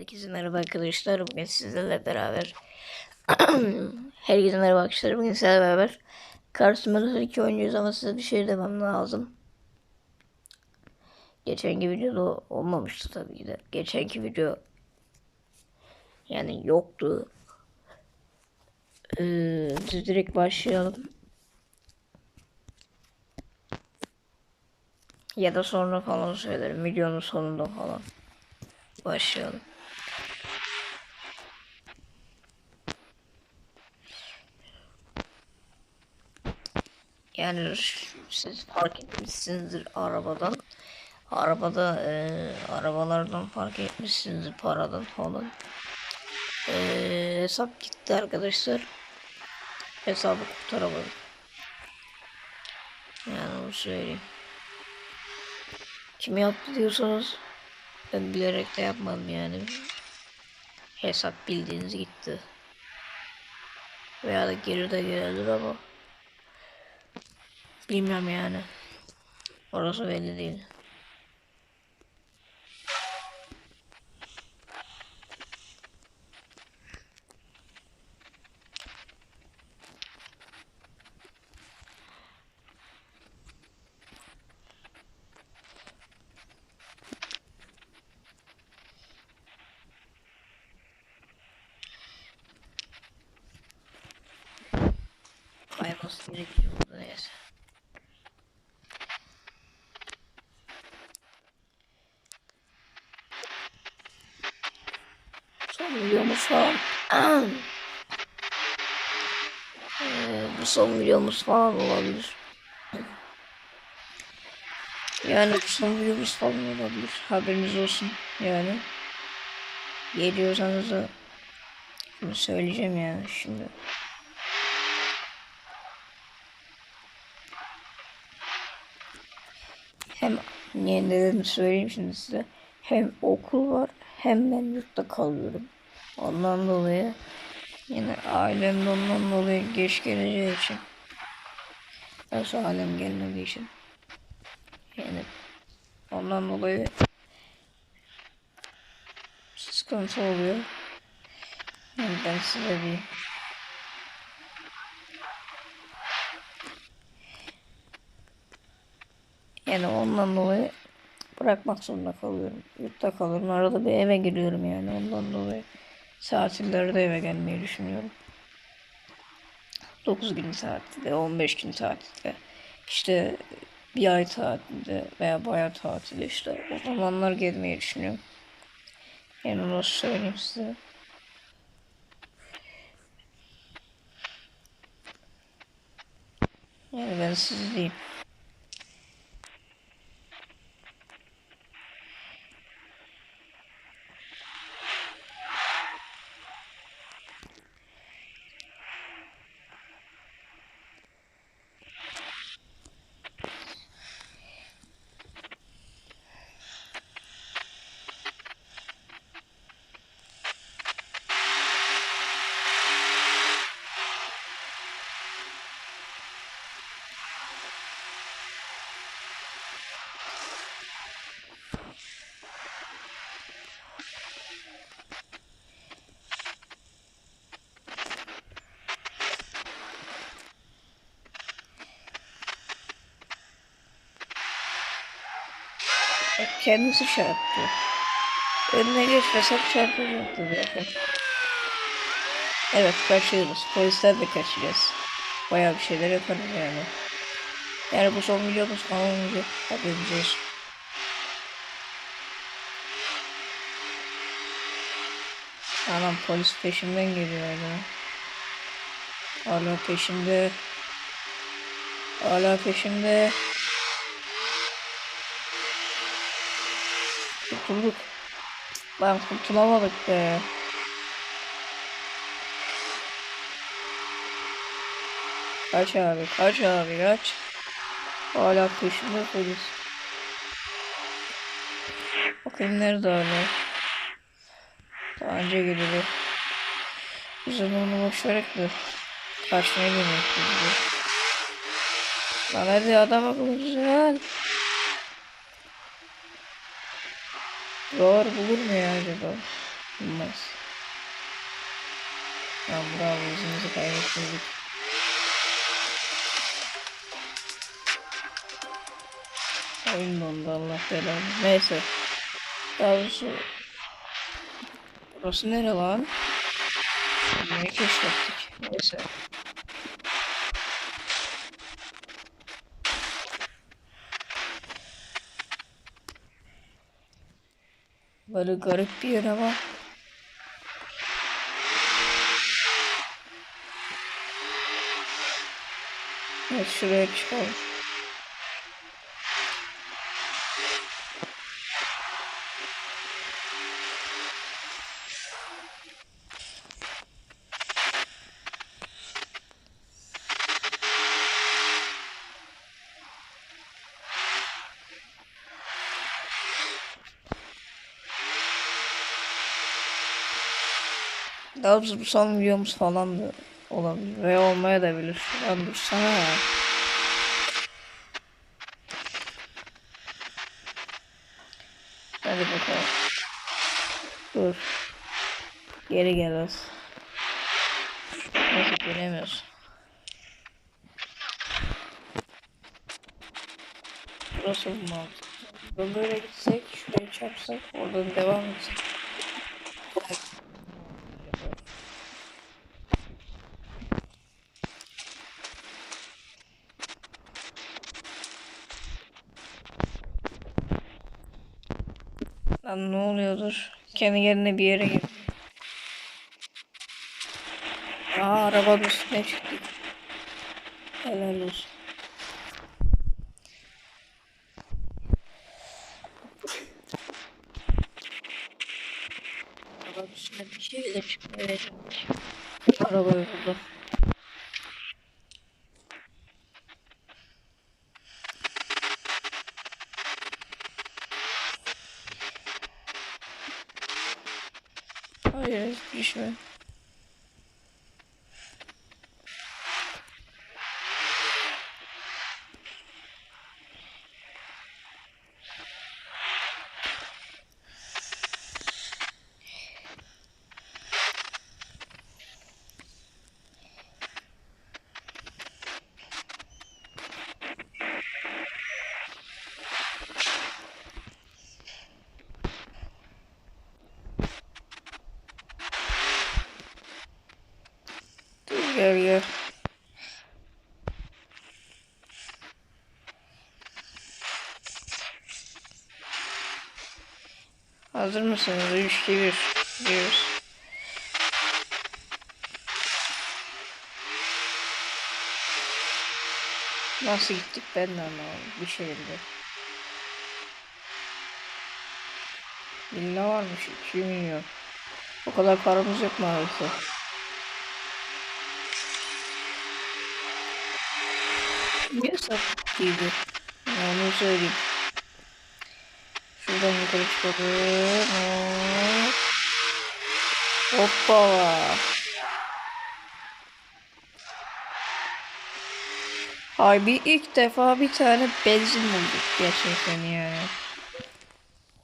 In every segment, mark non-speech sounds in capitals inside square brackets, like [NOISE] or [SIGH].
Herkese merhaba arkadaşlar. Bugün sizlerle beraber [CLEARS THROAT] Herkese merhaba arkadaşlar. Bugün sizlerle beraber Simulator 2 oynuyoruz ama size bir şey demem lazım. Geçenki videoda olmamıştı tabii ki de. Geçenki video yani yoktu. Ee, direkt başlayalım. Ya da sonra falan söylerim. Videonun sonunda falan. Başlayalım. Yani siz fark etmişsinizdir arabadan. Arabada e, arabalardan fark etmişsinizdir paradan falan. E, hesap gitti arkadaşlar. Hesabı kurtaramadım. Yani onu söyleyeyim. Kim yaptı diyorsanız ben bilerek de yapmadım yani. Hesap bildiğiniz gitti. Veya da geri de gelir ama bilmiyorum yani. Orası belli değil. Kayması gerekiyor burada neyse. Son videomuz falan. Ee, bu son videomuz falan olabilir. Yani bu son videomuz falan olabilir. Haberiniz olsun yani. Geliyorsanız da bunu söyleyeceğim yani şimdi. Hem niye nedenini söyleyeyim şimdi size. Hem okul var hem ben yurtta kalıyorum. Ondan dolayı yine ailem de ondan dolayı geç geleceği için. Nasıl ailem gelmediği için. Yani ondan dolayı sıkıntı oluyor. Yani ben size diyeyim. Yani ondan dolayı bırakmak zorunda kalıyorum. Yurtta kalıyorum. Arada bir eve giriyorum yani ondan dolayı. Tatillerde eve gelmeyi düşünüyorum. 9 gün tatilde, 15 gün tatilde. İşte bir ay tatilde veya bayağı tatilde işte o zamanlar gelmeyi düşünüyorum. Yani onu söyleyeyim size. Yani ben siz diyeyim. Bak kendisi çarptı. Önüne geçmesem çarpacaktı zaten. Evet kaçıyoruz. Polisler de kaçacağız. Bayağı bir şeyler yaparız yani. Yani bu son videomuz falan olacak. Haberiniz olsun. Anam polis peşimden geliyor hala. Hala peşimde. Hala peşimde. Kurtulduk. Lan kurtulamadık be. Kaç abi, kaç abi, kaç. Hala peşimde polis. Bakayım nerede hala. Daha önce geldi. Biz onu boşverek de kaçmaya bizi. Lan hadi adam akıllı güzel. Doğru bulur mu ya acaba? Bilmez. Ya bravo izimizi kaybetmedik. Oyun dondu Allah belanı. Neyse. Daha doğrusu Burası nere lan? Yine keşfettik. Neyse. Böyle garip bir yer ama. Evet şuraya çıkalım. Daha bu son videomuz falan da olabilir ve olmaya da bilir. Lan dursana ya. Hadi bakalım. Dur. Geri gel az. Nasıl göremiyorsun? Burası mı böyle gitsek, şuraya çarpsak, oradan devam etsek. Lan ne oluyordur? Kendi kendine bir yere gir. Aa arabanın üstüne çıktık. Helal olsun. Arabanın üstüne bir şeyle çıkmaya Araba yolda. Hayır Hazır mısınız? 3, 2, 1. Gidiyoruz. Nasıl gittik ben de anlamadım. Bir şekilde. Villa varmış 2 milyon. O kadar paramız yok maalesef. Niye sapık gibi? Onu söyleyeyim. Şuradan yukarı çıkalım. Hop. Hoppa. Harbi ilk defa bir tane benzin bulduk gerçekten yani.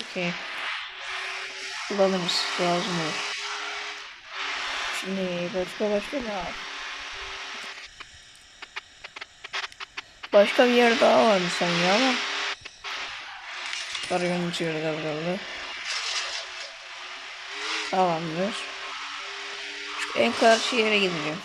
Okey. Kullanırız. Lazım olur. Şimdi başka başka ne var? Başka bir yer daha vardı sanki ama. Para unutuyoruz az kaldı. Tamamdır. Şu en karşı yere gideceğim.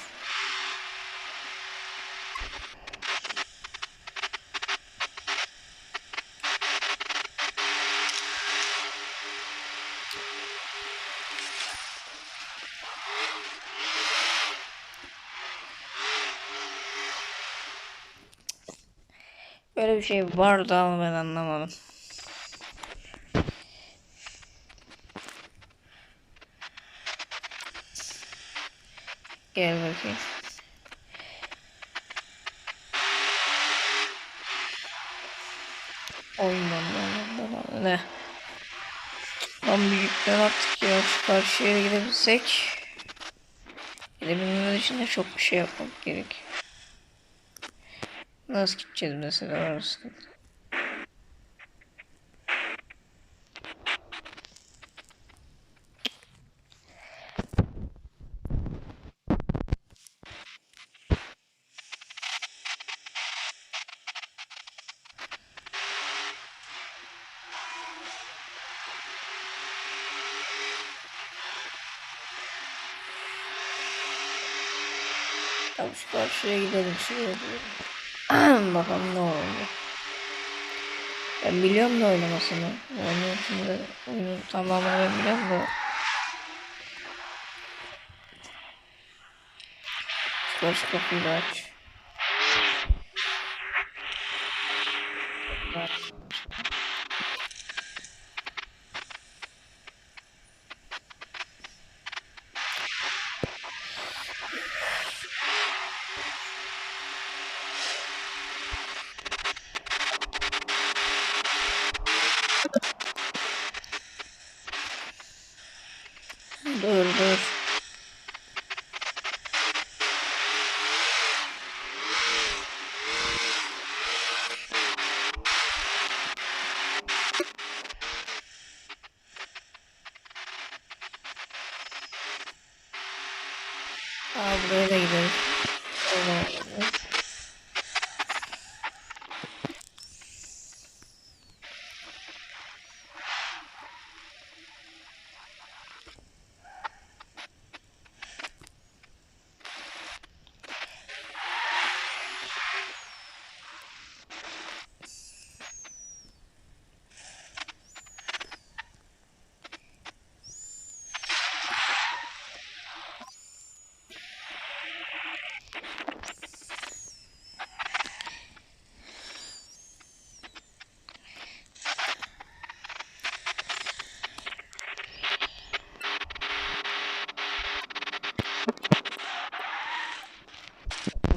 Böyle bir şey vardı ama ben anlamadım. Gel bakayım. Da ne? Lan büyükten attık ya şu karşı yere gidebilsek. Gidebilmemiz için de çok bir şey yapmak gerek. Nasıl gideceğiz mesela orası? Tamam şu karşıya gidelim şuraya gidelim. [CLEARS THROAT] Bakalım ne oldu. Ben biliyorum da oynamasını. Oyunun içinde oyunun tamamını ben biliyorum da. Şu karşı kapıyı aç. Dur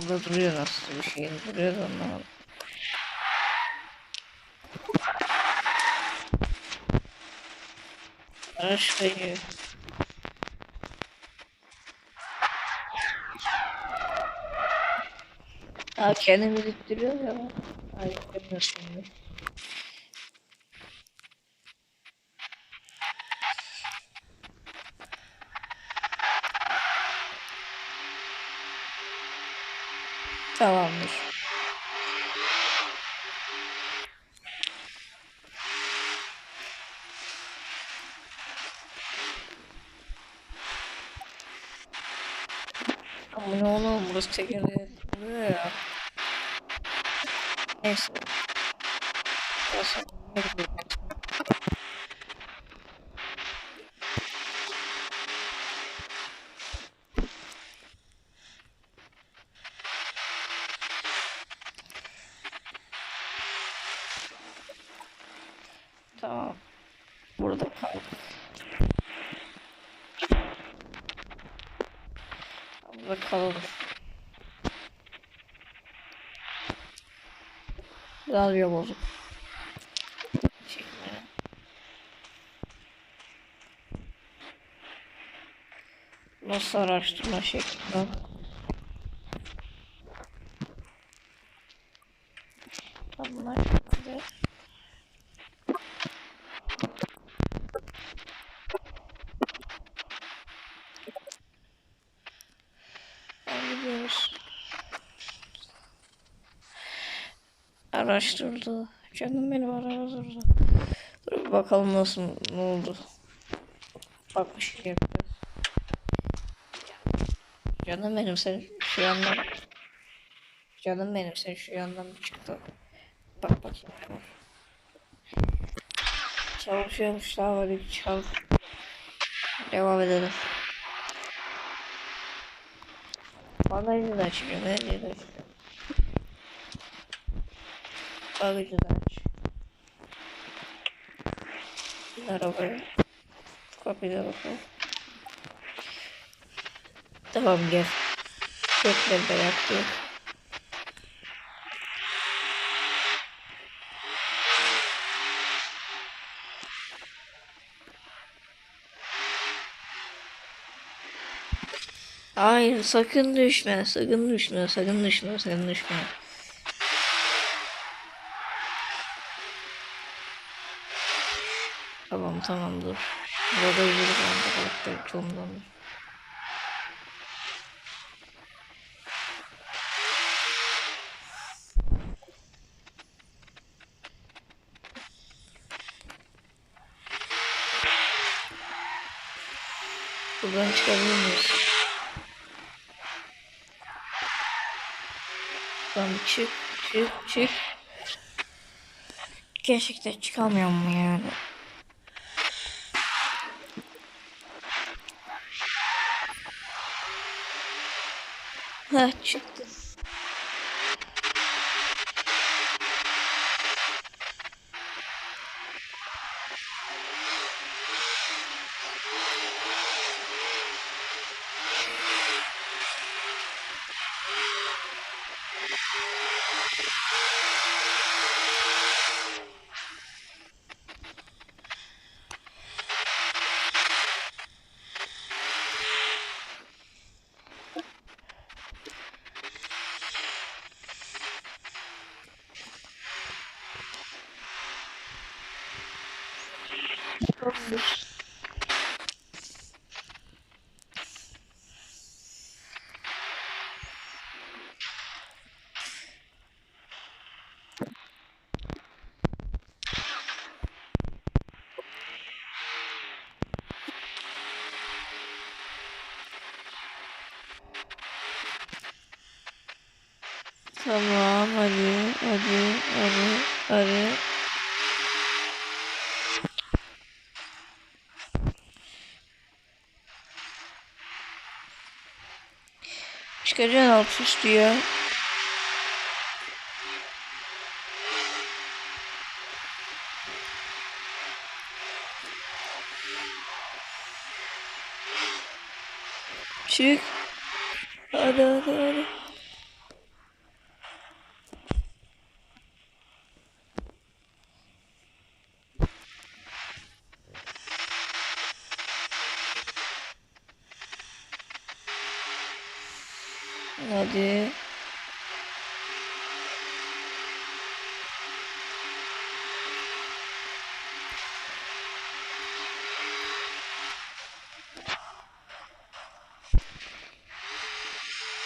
Burada duruyor nasıl bir şey duruyor anlamadım. Araç kayıyor. Aa kendimiz ittiriyor ya. Ay yapamıyorsun Tamamdır. Ama ne oğlum burası çekirdeği Burada kaldık. Burada kalalım. Radyo bozuk. Çekme. Nasıl araştırma şekli? Bunlar güzel. Ben gidiyoruz. Araştırdı. Canım benim araştırdı. Dur bir bakalım nasıl ne oldu. Bak bir şey yapıyoruz. Canım benim sen şu yandan Canım benim sen şu yandan çıktı. Bak bakayım. Çalışıyormuş daha bir çal. Devam edelim. Bagajı da açmıyor. Her yeri açıyor. Da aç. Arabaya. Kapıya bakalım. Tamam gel. Bekle merak yok. Hayır sakın düşme sakın düşme sakın düşme sakın düşme. Tamam tamam dur. Burada yürü ben de karakter çoğundan. Buradan çıkabilir miyiz? şuradan bir çık çık çık. Gerçekten çıkamıyorum yani? хочу. Çıktı. Tamam hadi hadi hadi hadi. Alt üst diyor. Çık. Hadi hadi. Hadi.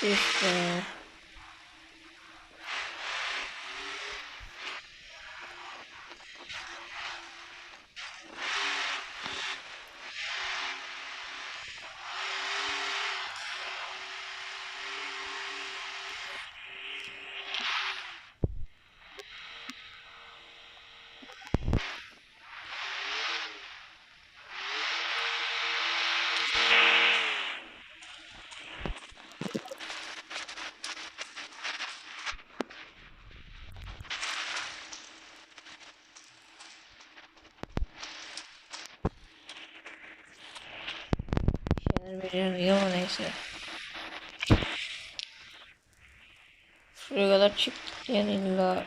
İşte. Şeyler beceriyor ama neyse. Şuraya kadar çıktık yani illa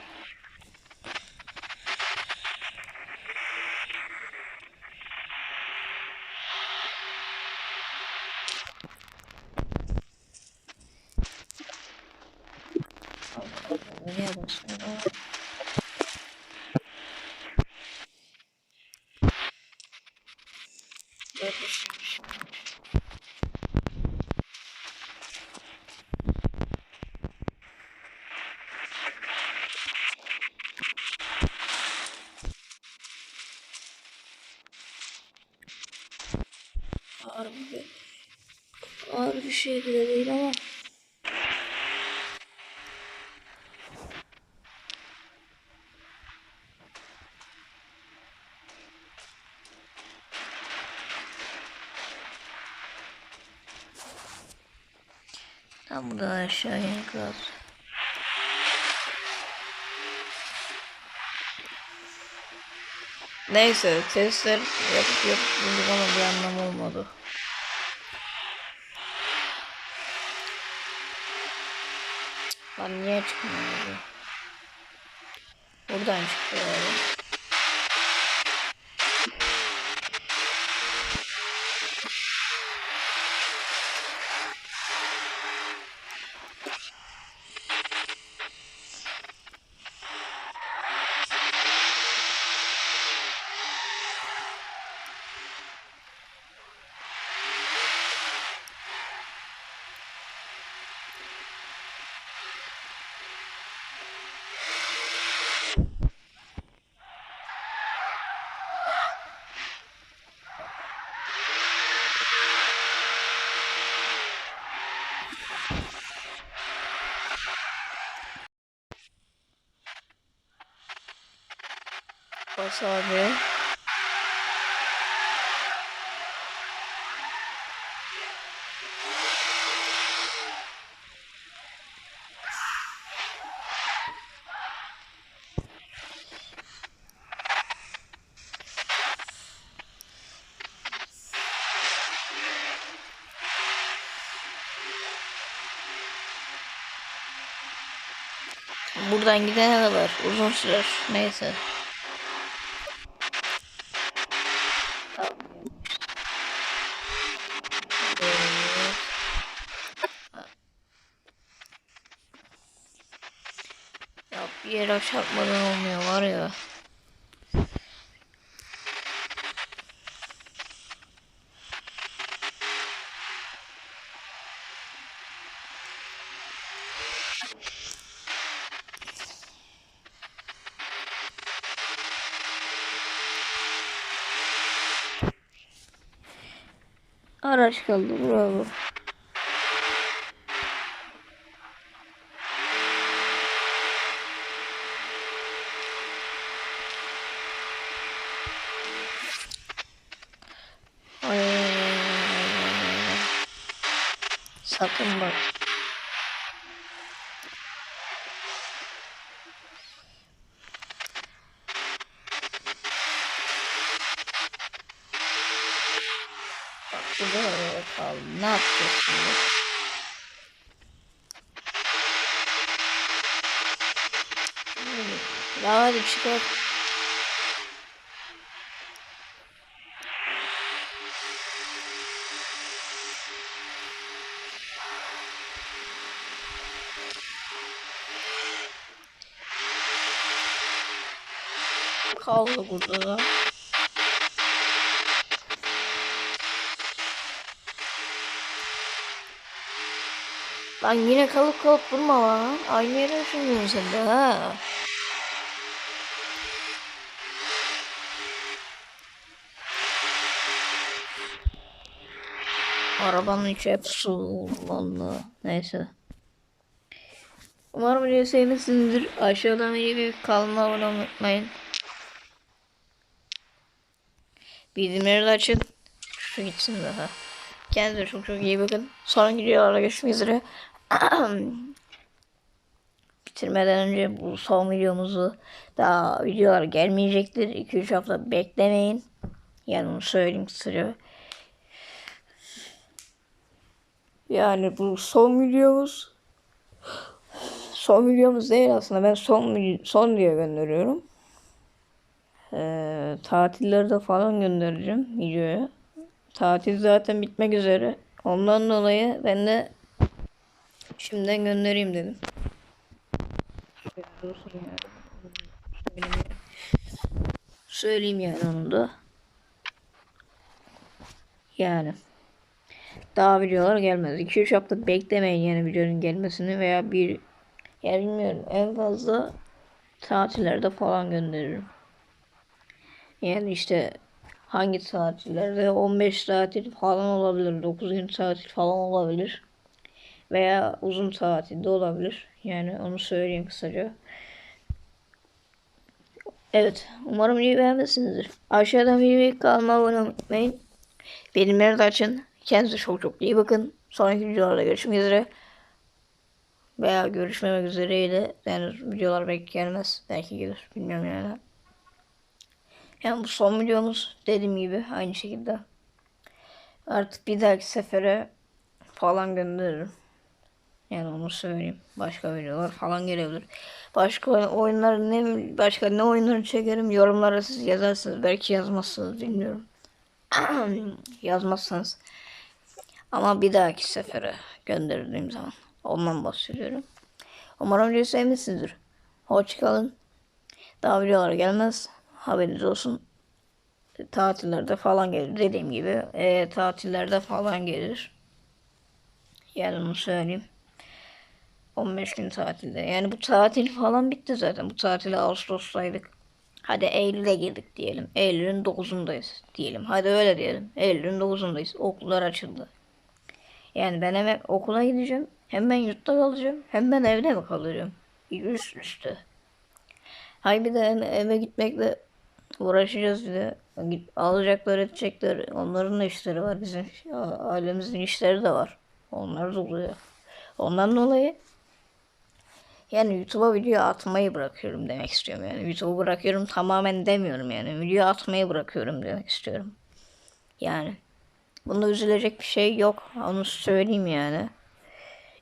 Ağır bir, ağır bir şey bile değil ama. Tam buradan aşağı inmek Neyse testler yapıp yapıp bulduk ama bir anlam olmadı. Lan niye çıkmıyor bu? Buradan çıktı Bas abi. Buradan gidene kadar uzun sürer. Neyse. Yere çarpmadan olmuyor var ya. Araç kaldı bravo. Çıkar. Kaldı burada da. Lan yine kalıp kalıp durma lan. Aynı yere düşünüyorsun sen de ha. Arabanın içi hep su vallahi. Neyse. Umarım videoyu sevmişsinizdir. Aşağıdan videoyu kanalıma abone olmayı unutmayın. Bildirimleri de açın. Şu gitsin daha. Kendinize çok çok iyi bakın. Sonraki videolarla görüşmek üzere. [CLEARS THROAT] Bitirmeden önce bu son videomuzu daha videolar gelmeyecektir. 2-3 hafta beklemeyin. Yani onu söyleyeyim kısaca. Yani bu son videomuz son videomuz değil aslında. Ben son son diye gönderiyorum. Ee, tatillerde falan göndereceğim videoya. Tatil zaten bitmek üzere. Ondan dolayı ben de şimdiden göndereyim dedim. Söyleyeyim yani onu da. Yani. Daha videolar gelmez. 2-3 hafta beklemeyin yani videonun gelmesini veya bir yani bilmiyorum en fazla tatillerde falan gönderirim. Yani işte hangi tatillerde 15 tatil falan olabilir. 9 gün tatil falan olabilir. Veya uzun tatilde olabilir. Yani onu söyleyeyim kısaca. Evet. Umarım videoyu beğenmişsinizdir. Aşağıdan videoyu kanalıma abone olmayı. Bildirimleri açın. Kendinize çok çok iyi bakın. Sonraki videolarda görüşmek üzere. Veya görüşmemek üzereyle yani videolar belki gelmez. Belki gelir. Bilmiyorum yani. Yani bu son videomuz dediğim gibi aynı şekilde. Artık bir dahaki sefere falan gönderirim. Yani onu söyleyeyim. Başka videolar falan gelebilir. Başka oyunlar ne başka ne oyunları çekerim yorumlara siz yazarsınız. Belki yazmazsınız bilmiyorum. [CLEARS THROAT] Yazmazsanız. Ama bir dahaki sefere gönderdiğim zaman. Ondan bahsediyorum. Umarım videoyu sevmişsinizdir. Hoşçakalın. Daha videolar gelmez. Haberiniz olsun. Tatillerde falan gelir. Dediğim gibi e, tatillerde falan gelir. Yani onu söyleyeyim. 15 gün tatilde. Yani bu tatil falan bitti zaten. Bu tatile Ağustos'taydık. Hadi Eylül'e girdik diyelim. Eylül'ün 9'undayız diyelim. Hadi öyle diyelim. Eylül'ün 9'undayız. Okullar açıldı. Yani ben hem okula gideceğim. Hem ben yurtta kalacağım. Hem ben evde mi kalacağım? Üst üste. Hay bir de eve gitmekle uğraşacağız bir de. Alacaklar edecekler. Onların da işleri var. Bizim ailemizin işleri de var. Onlar da oluyor. Ondan dolayı yani YouTube'a video atmayı bırakıyorum demek istiyorum. Yani YouTube'u bırakıyorum tamamen demiyorum yani. Video atmayı bırakıyorum demek istiyorum. Yani bunda üzülecek bir şey yok. Onu söyleyeyim yani.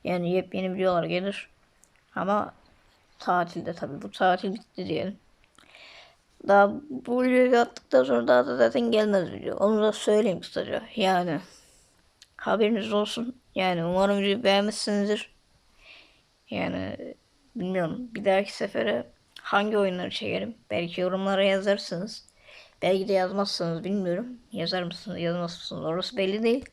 Yani yepyeni videolar gelir. Ama tatilde tabii. Bu tatil bitti diyelim. Daha bu videoyu attıktan sonra daha da zaten gelmez video. Onu da söyleyeyim kısaca. Yani haberiniz olsun. Yani umarım videoyu beğenmişsinizdir. Yani bilmiyorum bir dahaki sefere hangi oyunları çekerim? Belki yorumlara yazarsınız. Belki de yazmazsınız bilmiyorum. Yazar mısınız yazmaz mısınız orası belli değil.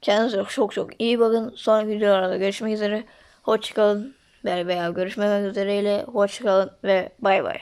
Kendinize çok çok iyi bakın. Sonraki videolarda görüşmek üzere. Hoşçakalın. Veya görüşmemek üzereyle. Hoşçakalın ve bay bay.